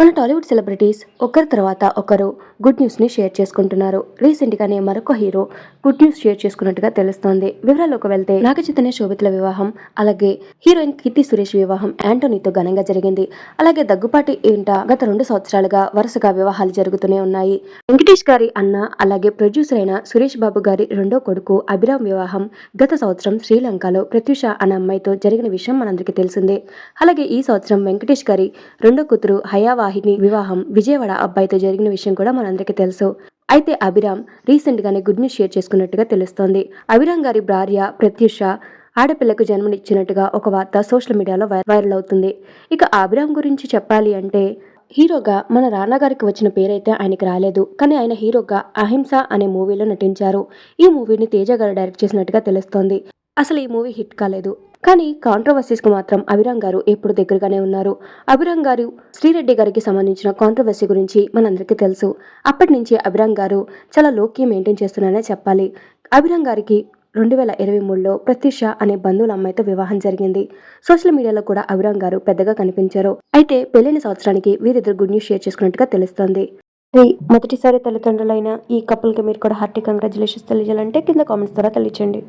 మన టాలీవుడ్ సెలబ్రిటీస్ ఒకరి తర్వాత ఒకరు గుడ్ న్యూస్ని షేర్ చేసుకుంటున్నారు. రీసెంట్గానే మరొక హీరో గుడ్ న్యూస్ షేర్ చేసుకున్నట్టుగా తెలుస్తోంది. వివరాల్లోకి వెళ్తే నాగ చైతన్య శోభితుల వివాహం అలాగే హీరోయిన్ కీర్తి సురేష్ వివాహం యాంటోనీతో ఘనంగా జరిగింది. అలాగే దగ్గుపాటి ఏంట గత రెండు సంవత్సరాలుగా వరుసగా వివాహాలు జరుగుతూనే ఉన్నాయి. వెంకటేష్ గారి అన్న అలాగే ప్రొడ్యూసర్ అయిన సురేష్ బాబు గారి రెండో కొడుకు అభిరామ్ వివాహం గత సంవత్సరం శ్రీలంకలో ప్రత్యూష అనే అమ్మాయితో జరిగిన విషయం మనందరికీ తెలిసిందే. అలాగే ఈ సంవత్సరం వెంకటేష్ గారి రెండో కూతురు హయావాహిని వివాహం విజయవాడ అబ్బాయితో జరిగిన విషయం కూడా మనందరికీ తెలుసు. అయితే అభిరామ్ రీసెంట్ గానే గుడ్ న్యూస్ షేర్ చేసుకున్నట్టుగా తెలుస్తోంది. అభిరామ్ గారి భార్య ప్రత్యూష ఆడపిల్లకు జన్మనిచ్చినట్టుగా ఒక వార్త సోషల్ మీడియాలో వై- వైరల్ అవుతుంది. ఇక అభిరామ్ గురించి చెప్పాలి అంటే హీరోగా మన రానా గారికి వచ్చిన పేరైతే ఆయనకి రాలేదు. కానీ ఆయన హీరోగా అహింస అనే మూవీలో నటించారు. ఈ మూవీని తేజ గారు డైరెక్ట్ చేసినట్టుగా తెలుస్తోంది. అసలు ఈ మూవీ హిట్ కాలేదు. కానీ కాంట్రవర్సీస్కి మాత్రం అభిరామ్ గారు ఎప్పుడు దగ్గరగానే ఉన్నారు. అభిరామ్ గారు శ్రీరెడ్డి గారికి సంబంధించిన కాంట్రవర్సీ గురించి మనందరికీ తెలుసు. అప్పటి నుంచి అభిరామ్ గారు చాలా లోకి మెయింటైన్ చేస్తున్నారనే చెప్పాలి. అభిరామ్ గారికి రెండు వేల ఇరవై మూడులో ప్రత్యూష అనే బంధువుల అమ్మాయితో వివాహం జరిగింది. సోషల్ మీడియాలో కూడా అభిరామ్ గారు పెద్దగా కనిపించారు. అయితే పెళ్ళిన సంవత్సరానికి వీరిద్దరు గుడ్ న్యూస్ షేర్ చేసుకున్నట్టుగా తెలుస్తోంది. మొదటిసారి తల్లిదండ్రులైన ఈ కపుల్కి మీరు కూడా హార్టీ కంగ్రాచులేషన్స్ తెలియజేయాలంటే కింద కామెంట్స్ ద్వారా తెలియచేయండి.